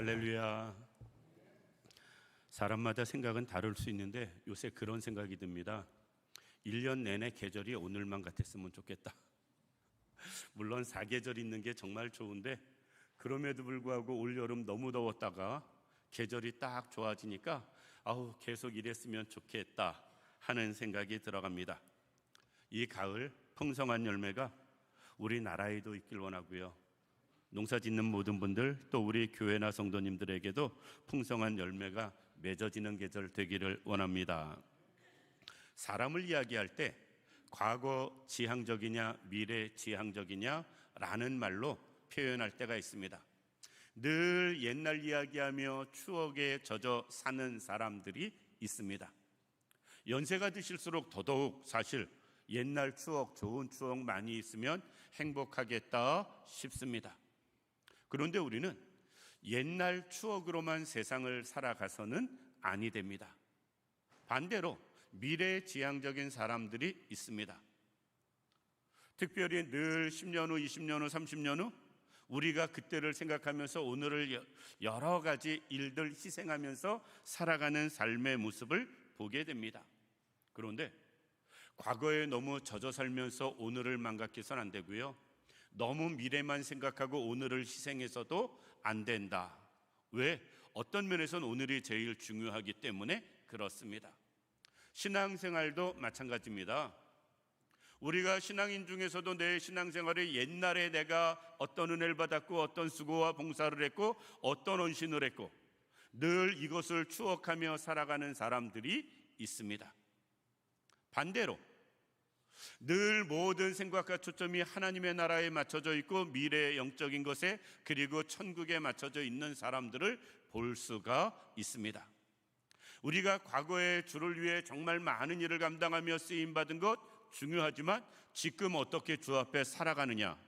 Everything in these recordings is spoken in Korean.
할렐루야. 사람마다 생각은 다를 수 있는데 요새 그런 생각이 듭니다. 1년 내내 계절이 오늘만 같았으면 좋겠다. 물론 사계절 있는 게 정말 좋은데 그럼에도 불구하고 올 여름 너무 더웠다가 계절이 딱 좋아지니까 아우 계속 이랬으면 좋겠다 하는 생각이 들어갑니다. 이 가을 풍성한 열매가 우리나라에도 있길 원하고요. 농사 짓는 모든 분들 또 우리 교회나 성도님들에게도 풍성한 열매가 맺어지는 계절 되기를 원합니다. 사람을 이야기할 때 과거 지향적이냐 미래 지향적이냐라는 말로 표현할 때가 있습니다. 늘 옛날 이야기하며 추억에 젖어 사는 사람들이 있습니다. 연세가 드실수록 더더욱 사실 옛날 추억, 좋은 추억 많이 있으면 행복하겠다 싶습니다. 그런데 우리는 옛날 추억으로만 세상을 살아가서는 아니 됩니다. 반대로 미래 지향적인 사람들이 있습니다. 특별히 늘 10년 후, 20년 후, 30년 후 우리가 그때를 생각하면서 오늘을 여러 가지 일들 희생하면서 살아가는 삶의 모습을 보게 됩니다. 그런데 과거에 너무 젖어 살면서 오늘을 망각해서는 안 되고요. 너무 미래만 생각하고 오늘을 희생해서도 안 된다. 왜? 어떤 면에서는 오늘이 제일 중요하기 때문에 그렇습니다. 신앙생활도 마찬가지입니다. 우리가 신앙인 중에서도 내 신앙생활에 옛날에 내가 어떤 은혜를 받았고 어떤 수고와 봉사를 했고 어떤 헌신을 했고 늘 이것을 추억하며 살아가는 사람들이 있습니다. 반대로 늘 모든 생각과 초점이 하나님의 나라에 맞춰져 있고 미래의 영적인 것에 그리고 천국에 맞춰져 있는 사람들을 볼 수가 있습니다. 우리가 과거에 주를 위해 정말 많은 일을 감당하며 쓰임 받은 것 중요하지만 지금 어떻게 주 앞에 살아가느냐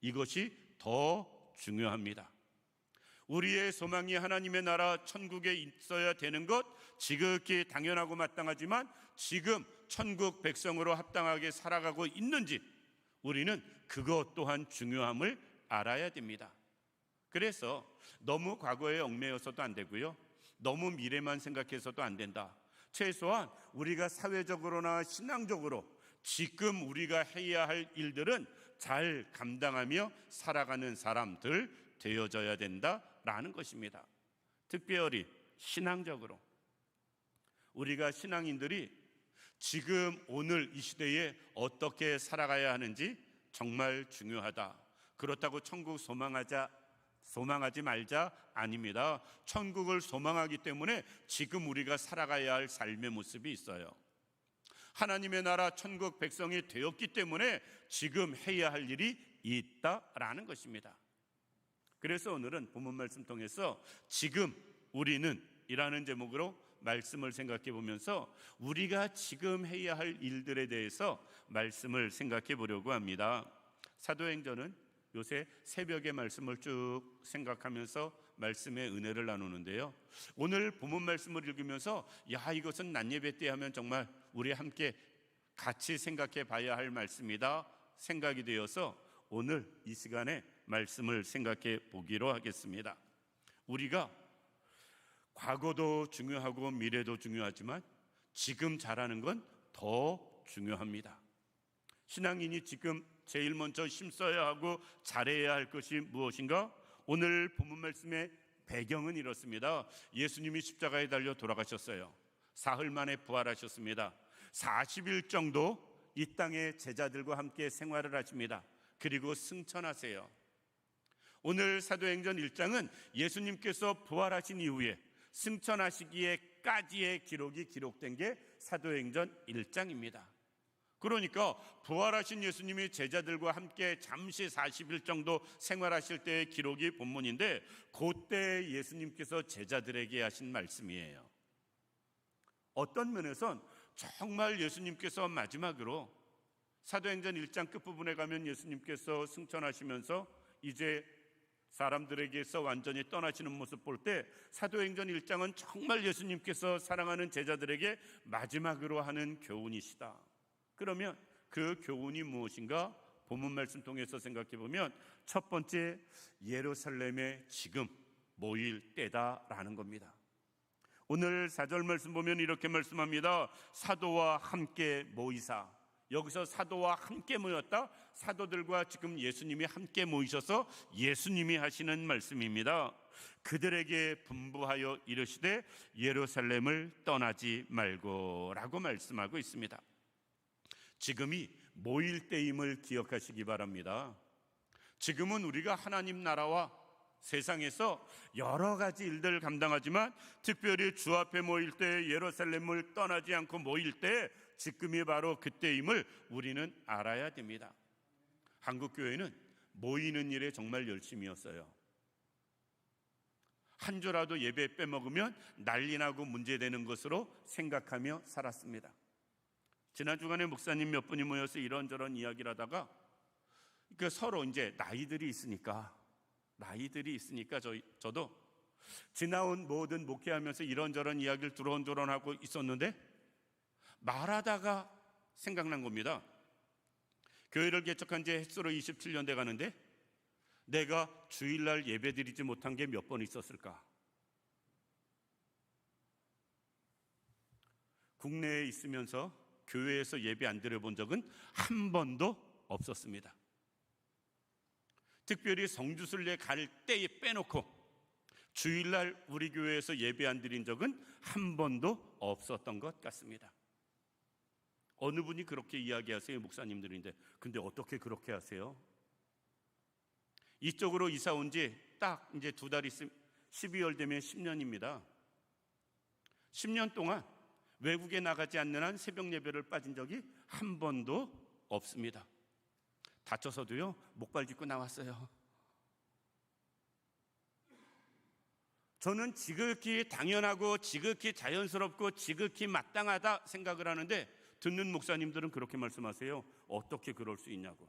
이것이 더 중요합니다. 우리의 소망이 하나님의 나라 천국에 있어야 되는 것 지극히 당연하고 마땅하지만 지금 천국 백성으로 합당하게 살아가고 있는지 우리는 그것 또한 중요함을 알아야 됩니다. 그래서 너무 과거에 얽매여서도 안 되고요. 너무 미래만 생각해서도 안 된다. 최소한 우리가 사회적으로나 신앙적으로 지금 우리가 해야 할 일들은 잘 감당하며 살아가는 사람들 되어져야 된다라는 것입니다. 특별히 신앙적으로 우리가 신앙인들이 지금 오늘 이 시대에 어떻게 살아가야 하는지 정말 중요하다. 그렇다고 천국 소망하자 소망하지 말자 아닙니다. 천국을 소망하기 때문에 지금 우리가 살아가야 할 삶의 모습이 있어요. 하나님의 나라 천국 백성이 되었기 때문에 지금 해야 할 일이 있다라는 것입니다. 그래서 오늘은 본문 말씀 통해서 지금 우리는 이라는 제목으로 말씀을 생각해 보면서 우리가 지금 해야 할 일들에 대해서 말씀을 생각해 보려고 합니다. 사도행전은 요새 새벽의 말씀을 쭉 생각하면서 말씀의 은혜를 나누는데요. 오늘 본문 말씀을 읽으면서 야 이것은 낮 예배 때 하면 정말 우리 함께 같이 생각해 봐야 할 말씀이다 생각이 되어서 오늘 이 시간에 말씀을 생각해 보기로 하겠습니다. 우리가 과거도 중요하고 미래도 중요하지만 지금 잘하는 건 더 중요합니다. 신앙인이 지금 제일 먼저 힘써야 하고 잘해야 할 것이 무엇인가? 오늘 본문 말씀의 배경은 이렇습니다. 예수님이 십자가에 달려 돌아가셨어요. 사흘 만에 부활하셨습니다. 40일 정도 이 땅의 제자들과 함께 생활을 하십니다. 그리고 승천하세요. 오늘 사도행전 1장은 예수님께서 부활하신 이후에 승천하시기에까지의 기록이 기록된 게 사도행전 1장입니다. 그러니까 부활하신 예수님이 제자들과 함께 잠시 40일 정도 생활하실 때의 기록이 본문인데 그때 예수님께서 제자들에게 하신 말씀이에요. 어떤 면에선 정말 예수님께서 마지막으로 사도행전 1장 끝부분에 가면 예수님께서 승천하시면서 이제 사람들에게서 완전히 떠나시는 모습 볼 때 사도행전 1장은 정말 예수님께서 사랑하는 제자들에게 마지막으로 하는 교훈이시다. 그러면 그 교훈이 무엇인가? 본문 말씀 통해서 생각해 보면 첫 번째 예루살렘의 지금 모일 때다라는 겁니다. 오늘 사절 말씀 보면 이렇게 말씀합니다. 사도와 함께 모이사. 여기서 사도와 함께 모였다. 사도들과 지금 예수님이 함께 모이셔서 예수님이 하시는 말씀입니다. 그들에게 분부하여 이르시되 예루살렘을 떠나지 말고라고 말씀하고 있습니다. 지금이 모일 때임을 기억하시기 바랍니다. 지금은 우리가 하나님 나라와 세상에서 여러 가지 일들을 감당하지만 특별히 주 앞에 모일 때 예루살렘을 떠나지 않고 모일 때 지금이 바로 그때임을 우리는 알아야 됩니다. 한국 교회는 모이는 일에 정말 열심이었어요. 한 주라도 예배 빼먹으면 난리 나고 문제되는 것으로 생각하며 살았습니다. 지난 주간에 목사님 몇 분이 모여서 이런저런 이야기를 하다가 그 서로 이제 나이들이 있으니까 나이들이 있으니까 저, 저도 지나온 모든 목회하면서 이런저런 이야기를 두런두런 하고 있었는데 말하다가 생각난 겁니다. 교회를 개척한 지 햇수로 27년 돼 가는데 내가 주일날 예배 드리지 못한 게 몇 번 있었을까? 국내에 있으면서 교회에서 예배 안 드려본 적은 한 번도 없었습니다. 특별히 성주순례 갈 때에 빼놓고 주일날 우리 교회에서 예배 안 드린 적은 한 번도 없었던 것 같습니다. 어느 분이 그렇게 이야기하세요, 목사님들인데. 근데 어떻게 그렇게 하세요? 이쪽으로 이사 온 지 딱 이제 두 달 있음 12월 되면 10년입니다. 10년 동안 외국에 나가지 않는 한 새벽 예배를 빠진 적이 한 번도 없습니다. 다쳐서도요, 목발 짚고 나왔어요. 저는 지극히 당연하고 지극히 자연스럽고 지극히 마땅하다 생각을 하는데 듣는 목사님들은 그렇게 말씀하세요. 어떻게 그럴 수 있냐고.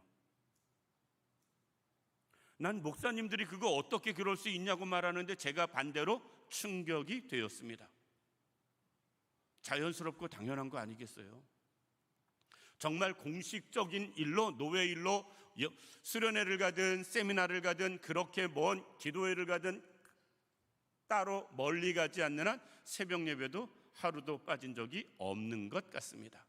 난 목사님들이 그거 어떻게 그럴 수 있냐고 말하는데 제가 반대로 충격이 되었습니다. 자연스럽고 당연한 거 아니겠어요? 정말 공식적인 일로 노예 일로 수련회를 가든 세미나를 가든 그렇게 먼 기도회를 가든 따로 멀리 가지 않는 한 새벽 예배도 하루도 빠진 적이 없는 것 같습니다.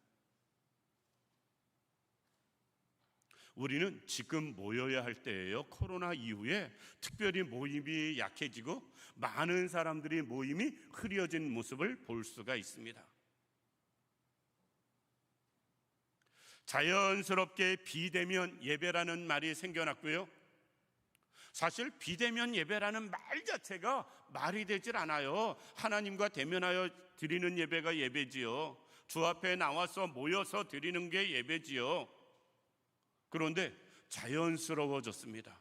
우리는 지금 모여야 할 때예요. 코로나 이후에 특별히 모임이 약해지고 많은 사람들이 모임이 흐려진 모습을 볼 수가 있습니다. 자연스럽게 비대면 예배라는 말이 생겨났고요. 사실 비대면 예배라는 말 자체가 말이 되질 않아요. 하나님과 대면하여 드리는 예배가 예배지요. 주 앞에 나와서 모여서 드리는 게 예배지요. 그런데 자연스러워졌습니다.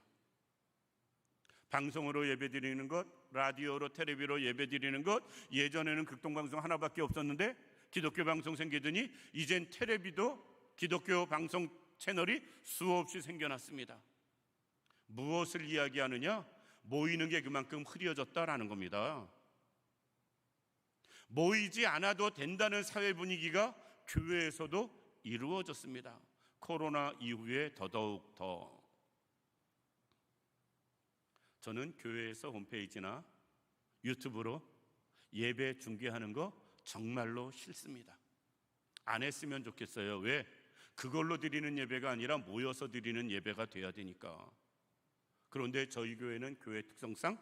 방송으로 예배 드리는 것, 라디오로 텔레비로 예배 드리는 것, 예전에는 극동방송 하나밖에 없었는데 기독교 방송 생기더니 이젠 텔레비도 기독교 방송 채널이 수없이 생겨났습니다. 무엇을 이야기하느냐? 모이는 게 그만큼 흐려졌다라는 겁니다. 모이지 않아도 된다는 사회 분위기가 교회에서도 이루어졌습니다. 코로나 이후에 더더욱 더 저는 교회에서 홈페이지나 유튜브로 예배 중계하는 거 정말로 싫습니다. 안 했으면 좋겠어요. 왜? 그걸로 드리는 예배가 아니라 모여서 드리는 예배가 돼야 되니까. 그런데 저희 교회는 교회 특성상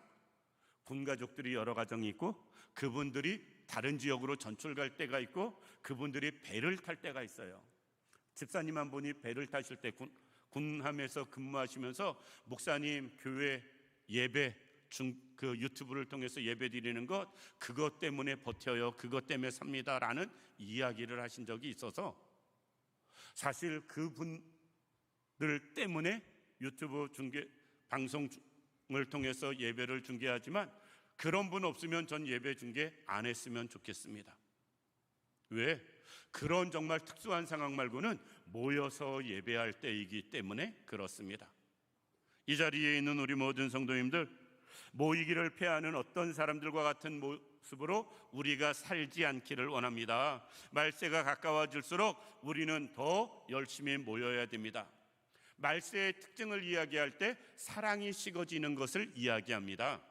군 가족들이 여러 가정이 있고 그분들이 다른 지역으로 전출 갈 때가 있고 그분들이 배를 탈 때가 있어요. 집사님 한 분이 배를 타실 때 군, 군함에서 근무하시면서 목사님 교회 예배 중, 그 유튜브를 통해서 예배 드리는 것 그것 때문에 버텨요. 그것 때문에 삽니다라는 이야기를 하신 적이 있어서 사실 그분들 때문에 유튜브 중계 방송을 통해서 예배를 중계하지만 그런 분 없으면 전 예배 중계 안 했으면 좋겠습니다. 왜? 그런 정말 특수한 상황 말고는 모여서 예배할 때이기 때문에 그렇습니다. 이 자리에 있는 우리 모든 성도님들 모이기를 패하는 어떤 사람들과 같은 모습으로 우리가 살지 않기를 원합니다. 말세가 가까워질수록 우리는 더 열심히 모여야 됩니다. 말세의 특징을 이야기할 때 사랑이 식어지는 것을 이야기합니다.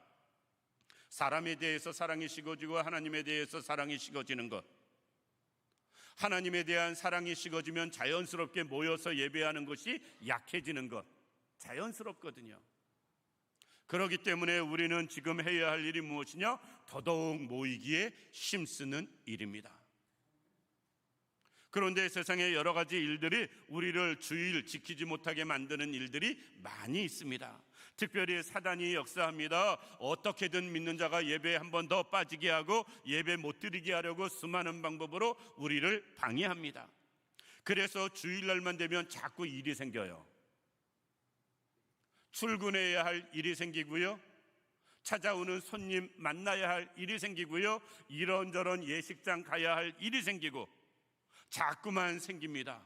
사람에 대해서 사랑이 식어지고 하나님에 대해서 사랑이 식어지는 것. 하나님에 대한 사랑이 식어지면 자연스럽게 모여서 예배하는 것이 약해지는 것. 자연스럽거든요. 그렇기 때문에 우리는 지금 해야 할 일이 무엇이냐? 더더욱 모이기에 힘쓰는 일입니다. 그런데 세상에 여러 가지 일들이 우리를 주일 지키지 못하게 만드는 일들이 많이 있습니다. 특별히 사단이 역사합니다. 어떻게든 믿는 자가 예배에 한 번 더 빠지게 하고 예배 못 드리게 하려고 수많은 방법으로 우리를 방해합니다. 그래서 주일날만 되면 자꾸 일이 생겨요. 출근해야 할 일이 생기고요. 찾아오는 손님 만나야 할 일이 생기고요. 이런저런 예식장 가야 할 일이 생기고 자꾸만 생깁니다.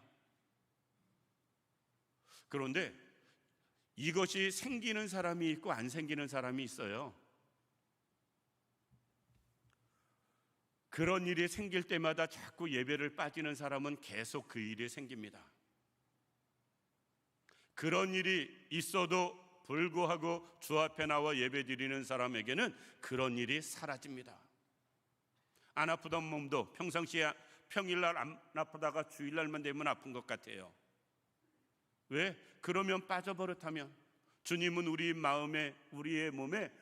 그런데 이것이 생기는 사람이 있고 안 생기는 사람이 있어요. 그런 일이 생길 때마다 자꾸 예배를 빠지는 사람은 계속 그 일이 생깁니다. 그런 일이 있어도 불구하고 주 앞에 나와 예배 드리는 사람에게는 그런 일이 사라집니다. 안 아프던 몸도 평상시에 평일날 안 아프다가 주일날만 되면 아픈 것 같아요. 왜? 그러면 빠져버릇하면 주님은 우리 마음에 우리의 몸에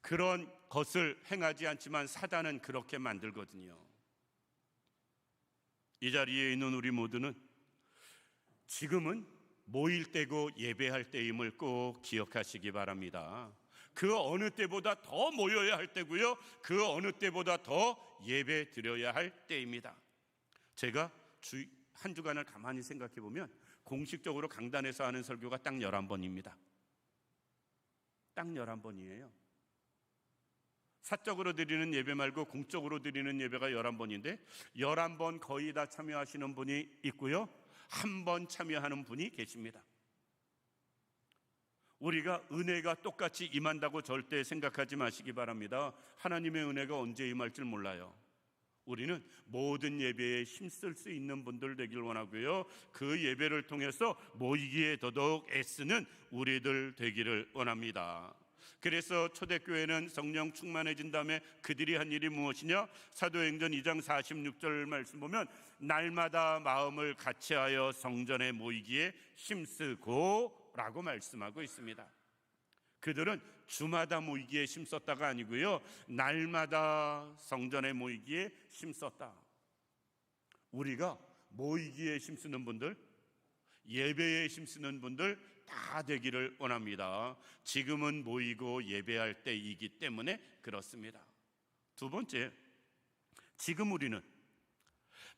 그런 것을 행하지 않지만 사단은 그렇게 만들거든요. 이 자리에 있는 우리 모두는 지금은 모일 때고 예배할 때임을 꼭 기억하시기 바랍니다. 그 어느 때보다 더 모여야 할 때고요. 그 어느 때보다 더 예배 드려야 할 때입니다. 제가 주, 한 주간을 가만히 생각해 보면 공식적으로 강단에서 하는 설교가 딱 11번입니다. 딱 11번이에요. 사적으로 드리는 예배 말고 공적으로 드리는 예배가 11번인데 11번 거의 다 참여하시는 분이 있고요. 한 번 참여하는 분이 계십니다. 우리가 은혜가 똑같이 임한다고 절대 생각하지 마시기 바랍니다. 하나님의 은혜가 언제 임할 줄 몰라요. 우리는 모든 예배에 힘쓸 수 있는 분들 되길 원하고요. 그 예배를 통해서 모이기에 더더욱 애쓰는 우리들 되기를 원합니다. 그래서 초대교회는 성령 충만해진 다음에 그들이 한 일이 무엇이냐? 사도행전 2장 46절 말씀 보면 날마다 마음을 같이하여 성전에 모이기에 힘쓰고 라고 말씀하고 있습니다. 그들은 주마다 모이기에 힘썼다가 아니고요. 날마다 성전에 모이기에 힘썼다. 우리가 모이기에 힘쓰는 분들, 예배에 힘쓰는 분들 다 되기를 원합니다. 지금은 모이고 예배할 때이기 때문에 그렇습니다. 두 번째, 지금 우리는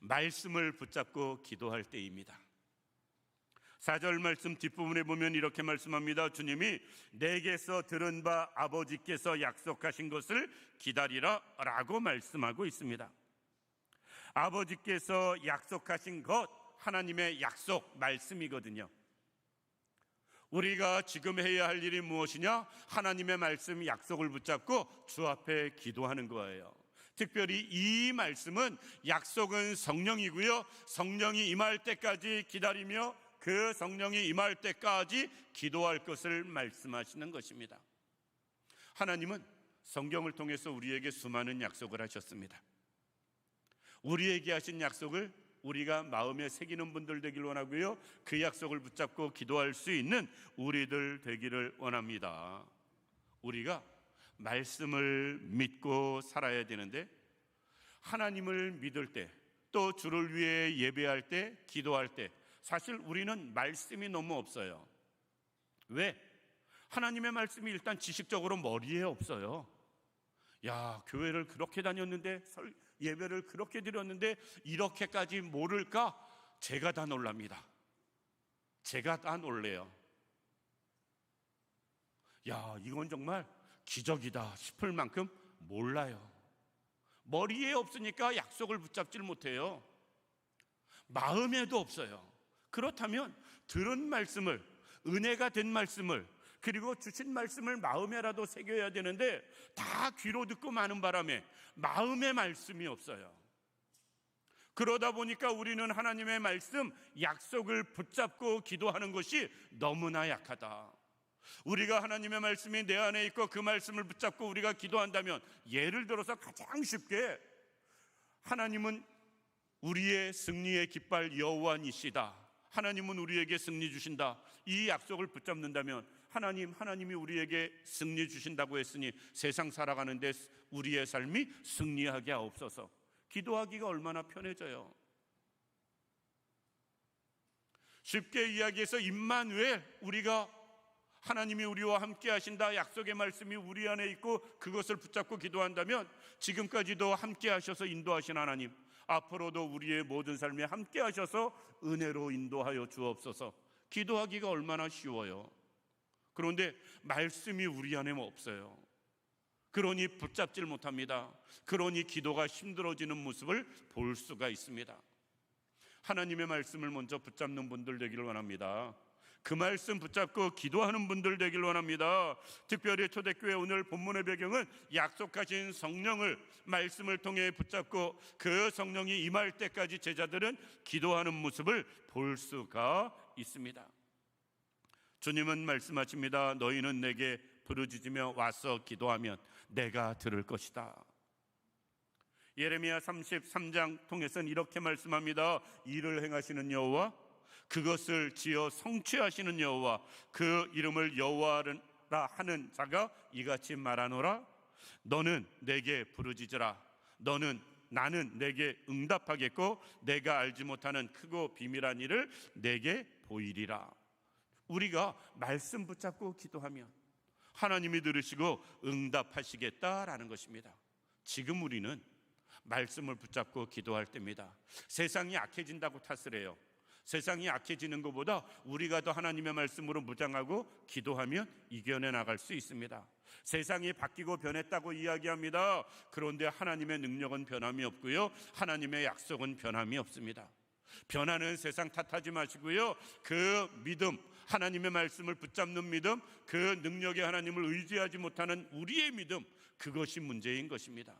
말씀을 붙잡고 기도할 때입니다. 4절 말씀 뒷부분에 보면 이렇게 말씀합니다. 주님이 내게서 들은 바 아버지께서 약속하신 것을 기다리라 라고 말씀하고 있습니다. 아버지께서 약속하신 것, 하나님의 약속 말씀이거든요. 우리가 지금 해야 할 일이 무엇이냐? 하나님의 말씀 약속을 붙잡고 주 앞에 기도하는 거예요. 특별히 이 말씀은 약속은 성령이고요. 성령이 임할 때까지 기다리며 그 성령이 임할 때까지 기도할 것을 말씀하시는 것입니다. 하나님은 성경을 통해서 우리에게 수많은 약속을 하셨습니다. 우리에게 하신 약속을 우리가 마음에 새기는 분들 되길 원하고요. 그 약속을 붙잡고 기도할 수 있는 우리들 되기를 원합니다. 우리가 말씀을 믿고 살아야 되는데 하나님을 믿을 때 또 주를 위해 예배할 때 기도할 때 사실 우리는 말씀이 너무 없어요. 왜? 하나님의 말씀이 일단 지식적으로 머리에 없어요. 야, 교회를 그렇게 다녔는데 예배를 그렇게 드렸는데 이렇게까지 모를까? 제가 다 놀랍니다. 제가 다 놀래요. 야, 이건 정말 기적이다 싶을 만큼 몰라요. 머리에 없으니까 약속을 붙잡질 못해요. 마음에도 없어요. 그렇다면 들은 말씀을 은혜가 된 말씀을 그리고 주신 말씀을 마음에라도 새겨야 되는데 다 귀로 듣고 마는 바람에 마음의 말씀이 없어요. 그러다 보니까 우리는 하나님의 말씀, 약속을 붙잡고 기도하는 것이 너무나 약하다. 우리가 하나님의 말씀이 내 안에 있고 그 말씀을 붙잡고 우리가 기도한다면 예를 들어서 가장 쉽게 하나님은 우리의 승리의 깃발 여호와이시다. 하나님은 우리에게 승리 주신다. 이 약속을 붙잡는다면 하나님 하나님이 우리에게 승리 주신다고 했으니 세상 살아가는데 우리의 삶이 승리하게 하옵소서. 기도하기가 얼마나 편해져요. 쉽게 이야기해서 임만후에 우리가 하나님이 우리와 함께 하신다 약속의 말씀이 우리 안에 있고 그것을 붙잡고 기도한다면 지금까지도 함께 하셔서 인도하신 하나님 앞으로도 우리의 모든 삶에 함께 하셔서 은혜로 인도하여 주옵소서. 기도하기가 얼마나 쉬워요. 그런데 말씀이 우리 안에 없어요. 그러니 붙잡질 못합니다. 그러니 기도가 힘들어지는 모습을 볼 수가 있습니다. 하나님의 말씀을 먼저 붙잡는 분들 되기를 원합니다. 그 말씀 붙잡고 기도하는 분들 되길 원합니다. 특별히 초대교회 오늘 본문의 배경은 약속하신 성령을 말씀을 통해 붙잡고 그 성령이 임할 때까지 제자들은 기도하는 모습을 볼 수가 있습니다. 주님은 말씀하십니다. 너희는 내게 부르짖으며 와서 기도하면 내가 들을 것이다. 예레미야 33장 통해서는 이렇게 말씀합니다. 일을 행하시는 여호와 그것을 지어 성취하시는 여호와 그 이름을 여호와라 하는 자가 이같이 말하노라 너는 내게 부르짖으라 너는 나는 내게 응답하겠고 내가 알지 못하는 크고 비밀한 일을 내게 보이리라 우리가 말씀 붙잡고 기도하면 하나님이 들으시고 응답하시겠다라는 것입니다. 지금 우리는 말씀을 붙잡고 기도할 때입니다. 세상이 악해진다고 탓을 해요. 세상이 악해지는 것보다 우리가 더 하나님의 말씀으로 무장하고 기도하면 이겨내 나갈 수 있습니다. 세상이 바뀌고 변했다고 이야기합니다. 그런데 하나님의 능력은 변함이 없고요. 하나님의 약속은 변함이 없습니다. 변하는 세상 탓하지 마시고요. 그 믿음, 하나님의 말씀을 붙잡는 믿음, 그 능력의 하나님을 의지하지 못하는 우리의 믿음, 그것이 문제인 것입니다.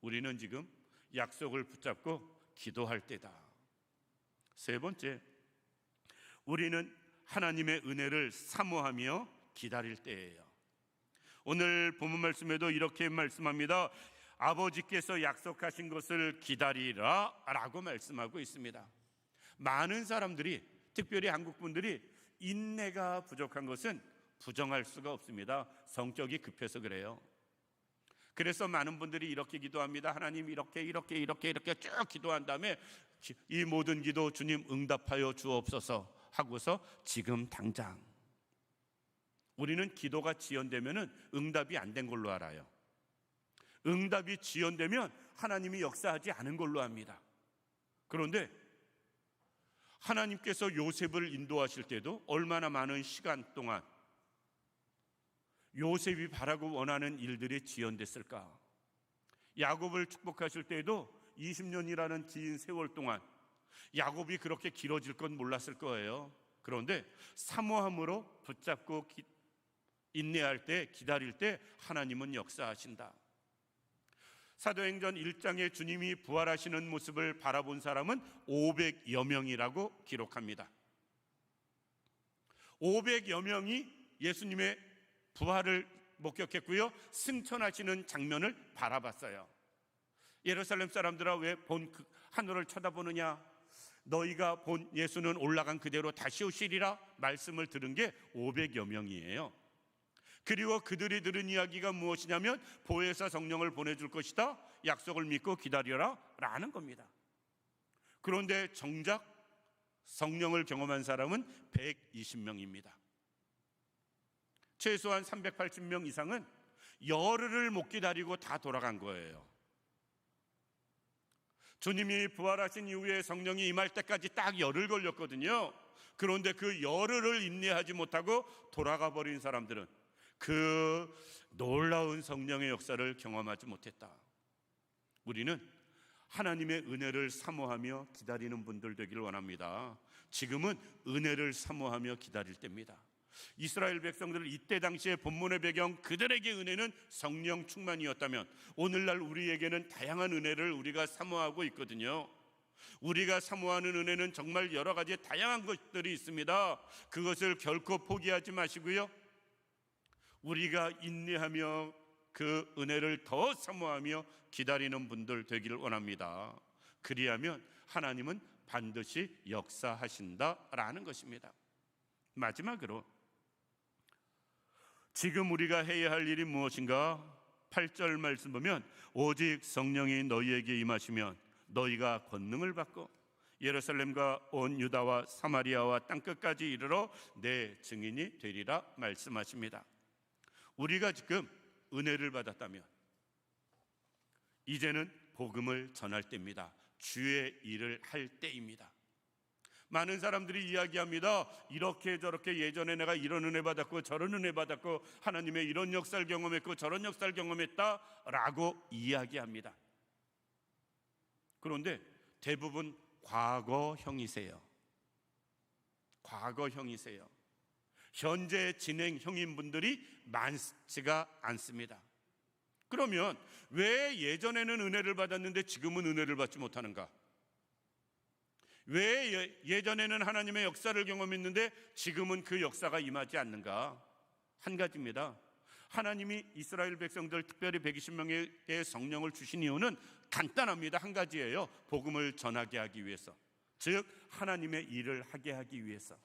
우리는 지금 약속을 붙잡고 기도할 때다. 세 번째, 우리는 하나님의 은혜를 사모하며 기다릴 때예요. 오늘 본문 말씀에도 이렇게 말씀합니다. 아버지께서 약속하신 것을 기다리라 라고 말씀하고 있습니다. 많은 사람들이 특별히 한국 분들이 인내가 부족한 것은 부정할 수가 없습니다. 성격이 급해서 그래요. 그래서 많은 분들이 이렇게 기도합니다. 하나님 이렇게 이렇게 이렇게 이렇게 쭉 기도한 다음에 이 모든 기도 주님 응답하여 주옵소서 하고서 지금 당장 우리는 기도가 지연되면은 응답이 안 된 걸로 알아요. 응답이 지연되면 하나님이 역사하지 않은 걸로 합니다. 그런데 하나님께서 요셉을 인도하실 때도 얼마나 많은 시간 동안 요셉이 바라고 원하는 일들이 지연됐을까? 야곱을 축복하실 때에도 20년이라는 긴 세월 동안 야곱이 그렇게 길어질 건 몰랐을 거예요. 그런데 사모함으로 붙잡고 기, 인내할 때 기다릴 때 하나님은 역사하신다. 사도행전 1장에 주님이 부활하시는 모습을 바라본 사람은 500여 명이라고 기록합니다. 500여 명이 예수님의 부활을 목격했고요. 승천하시는 장면을 바라봤어요. 예루살렘 사람들아 왜본그 하늘을 쳐다보느냐? 너희가 본 예수는 올라간 그대로 다시 오시리라 말씀을 들은 게 500여 명이에요. 그리고 그들이 들은 이야기가 무엇이냐면 보혜사 성령을 보내줄 것이다. 약속을 믿고 기다려라 라는 겁니다. 그런데 정작 성령을 경험한 사람은 120명입니다. 최소한 380명 이상은 열흘을 못 기다리고 다 돌아간 거예요. 주님이 부활하신 이후에 성령이 임할 때까지 딱 열흘 걸렸거든요. 그런데 그 열흘을 인내하지 못하고 돌아가 버린 사람들은 그 놀라운 성령의 역사를 경험하지 못했다. 우리는 하나님의 은혜를 사모하며 기다리는 분들 되기를 원합니다. 지금은 은혜를 사모하며 기다릴 때입니다. 이스라엘 백성들 이때 당시의 본문의 배경 그들에게 은혜는 성령 충만이었다면 오늘날 우리에게는 다양한 은혜를 우리가 사모하고 있거든요. 우리가 사모하는 은혜는 정말 여러 가지 다양한 것들이 있습니다. 그것을 결코 포기하지 마시고요. 우리가 인내하며 그 은혜를 더 사모하며 기다리는 분들 되기를 원합니다. 그리하면 하나님은 반드시 역사하신다라는 것입니다. 마지막으로 지금 우리가 해야 할 일이 무엇인가? 8절 말씀 보면 오직 성령이 너희에게 임하시면 너희가 권능을 받고 예루살렘과 온 유다와 사마리아와 땅 끝까지 이르러 내 증인이 되리라 말씀하십니다. 우리가 지금 은혜를 받았다면 이제는 복음을 전할 때입니다. 주의 일을 할 때입니다. 많은 사람들이 이야기합니다. 이렇게 저렇게 예전에 내가 이런 은혜 받았고 저런 은혜 받았고 하나님의 이런 역사를 경험했고 저런 역사를 경험했다라고 이야기합니다. 그런데 대부분 과거형이세요. 과거형이세요. 현재 진행형인 분들이 많지가 않습니다. 그러면 왜 예전에는 은혜를 받았는데 지금은 은혜를 받지 못하는가? 왜 예- 예전에는 하나님의 역사를 경험했는데 지금은 그 역사가 임하지 않는가? 한 가지입니다. 하나님이 이스라엘 백성들 특별히 120명에게 성령을 주신 이유는 간단합니다. 한 가지예요. 복음을 전하게 하기 위해서. 즉 하나님의 일을 하게 하기 위해서.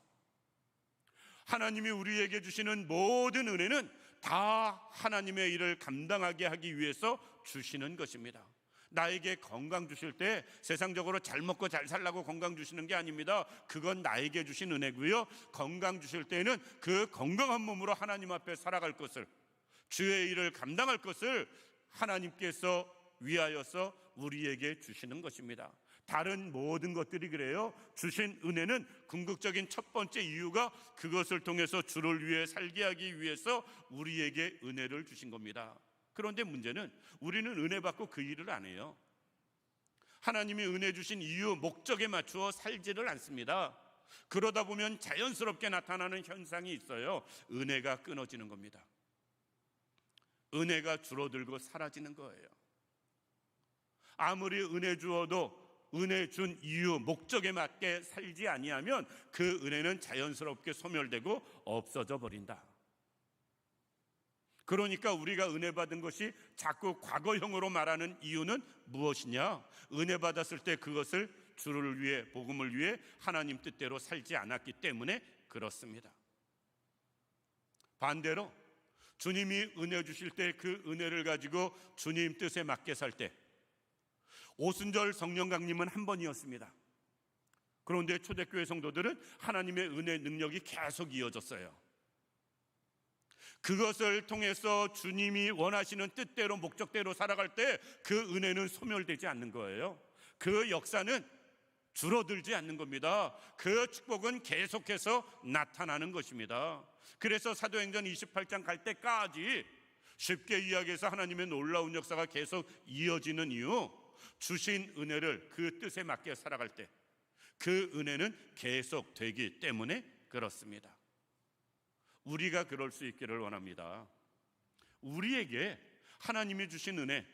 하나님이 우리에게 주시는 모든 은혜는 다 하나님의 일을 감당하게 하기 위해서 주시는 것입니다. 나에게 건강 주실 때 세상적으로 잘 먹고 잘 살라고 건강 주시는 게 아닙니다. 그건 나에게 주신 은혜고요. 건강 주실 때는 그 건강한 몸으로 하나님 앞에 살아갈 것을 주의 일을 감당할 것을 하나님께서 위하여서 우리에게 주시는 것입니다. 다른 모든 것들이 그래요. 주신 은혜는 궁극적인 첫 번째 이유가 그것을 통해서 주를 위해 살게 하기 위해서 우리에게 은혜를 주신 겁니다. 그런데 문제는 우리는 은혜 받고 그 일을 안 해요. 하나님이 은혜 주신 이유, 목적에 맞추어 살지를 않습니다. 그러다 보면 자연스럽게 나타나는 현상이 있어요. 은혜가 끊어지는 겁니다. 은혜가 줄어들고 사라지는 거예요. 아무리 은혜 주어도 은혜 준 이유, 목적에 맞게 살지 아니하면 그 은혜는 자연스럽게 소멸되고 없어져 버린다. 그러니까 우리가 은혜 받은 것이 자꾸 과거형으로 말하는 이유는 무엇이냐? 은혜 받았을 때 그것을 주를 위해 복음을 위해 하나님 뜻대로 살지 않았기 때문에 그렇습니다. 반대로 주님이 은혜 주실 때 그 은혜를 가지고 주님 뜻에 맞게 살 때 오순절 성령 강림은 한 번이었습니다. 그런데 초대교회 성도들은 하나님의 은혜 능력이 계속 이어졌어요. 그것을 통해서 주님이 원하시는 뜻대로 목적대로 살아갈 때 그 은혜는 소멸되지 않는 거예요. 그 역사는 줄어들지 않는 겁니다. 그 축복은 계속해서 나타나는 것입니다. 그래서 사도행전 28장 갈 때까지 쉽게 이야기해서 하나님의 놀라운 역사가 계속 이어지는 이유 주신 은혜를 그 뜻에 맞게 살아갈 때 그 은혜는 계속 되기 때문에 그렇습니다. 우리가 그럴 수 있기를 원합니다. 우리에게 하나님이 주신 은혜,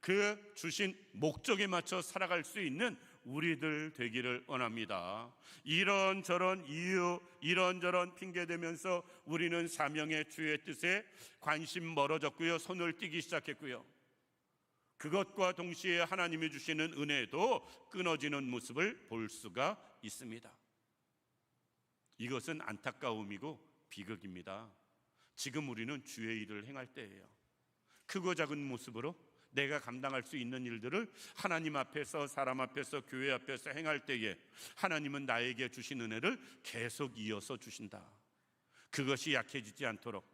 그 주신 목적에 맞춰 살아갈 수 있는 우리들 되기를 원합니다. 이런저런 이유, 이런저런 핑계 대면서 우리는 사명의 주의 뜻에 관심 멀어졌고요. 손을 띄기 시작했고요. 그것과 동시에 하나님이 주시는 은혜도 끊어지는 모습을 볼 수가 있습니다. 이것은 안타까움이고 비극입니다. 지금 우리는 주의 일을 행할 때예요. 크고 작은 모습으로 내가 감당할 수 있는 일들을 하나님 앞에서 사람 앞에서 교회 앞에서 행할 때에 하나님은 나에게 주신 은혜를 계속 이어서 주신다. 그것이 약해지지 않도록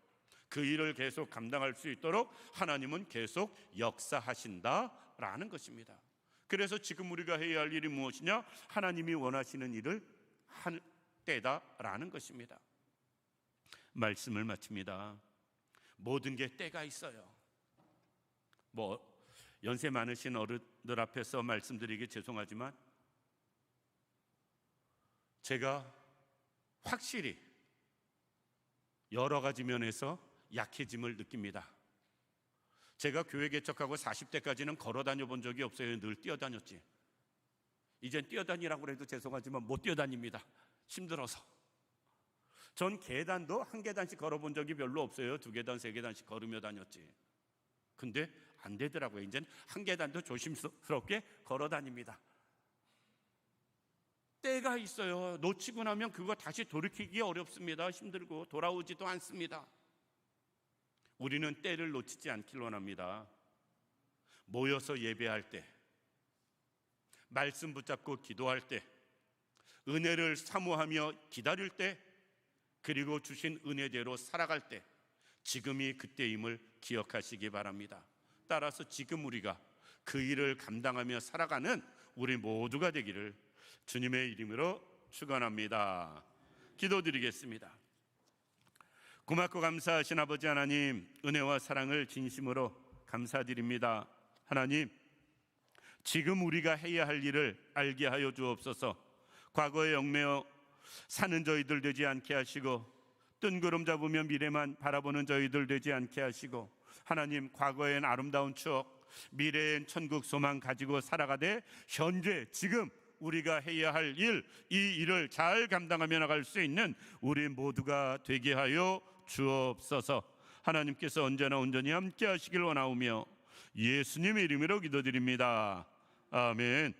그 일을 계속 감당할 수 있도록 하나님은 계속 역사하신다라는 것입니다. 그래서 지금 우리가 해야 할 일이 무엇이냐? 하나님이 원하시는 일을 할 때다라는 것입니다. 말씀을 마칩니다. 모든 게 때가 있어요. 뭐 연세 많으신 어른들 앞에서 말씀드리기 죄송하지만 제가 확실히 여러 가지 면에서 약해짐을 느낍니다. 제가 교회 개척하고 40대까지는 걸어 다녀 본 적이 없어요. 늘 뛰어다녔지. 이젠 뛰어다니라고 해도 죄송하지만 못 뛰어다닙니다. 힘들어서. 전 계단도 한 계단씩 걸어본 적이 별로 없어요. 두 계단, 세 계단씩 걸으며 다녔지. 근데 안 되더라고요. 이제는 한 계단도 조심스럽게 걸어 다닙니다. 때가 있어요. 놓치고 나면 그거 다시 돌이키기 어렵습니다. 힘들고 돌아오지도 않습니다. 우리는 때를 놓치지 않길 원합니다. 모여서 예배할 때, 말씀 붙잡고 기도할 때, 은혜를 사모하며 기다릴 때, 그리고 주신 은혜대로 살아갈 때, 지금이 그때임을 기억하시기 바랍니다. 따라서 지금 우리가 그 일을 감당하며 살아가는 우리 모두가 되기를 주님의 이름으로 축원합니다. 기도드리겠습니다. 고맙고 감사하신 아버지 하나님 은혜와 사랑을 진심으로 감사드립니다. 하나님 지금 우리가 해야 할 일을 알게 하여 주옵소서. 과거에 얽매여 사는 저희들 되지 않게 하시고 뜬구름 잡으며 미래만 바라보는 저희들 되지 않게 하시고 하나님 과거엔 아름다운 추억 미래엔 천국 소망 가지고 살아가되 현재 지금 우리가 해야 할 일, 이 일을 잘 감당하며 나갈 수 있는 우리 모두가 되게 하여 주옵소서. 하나님께서 언제나 온전히 함께 하시길 원하오며 예수님의 이름으로 기도드립니다. 아멘.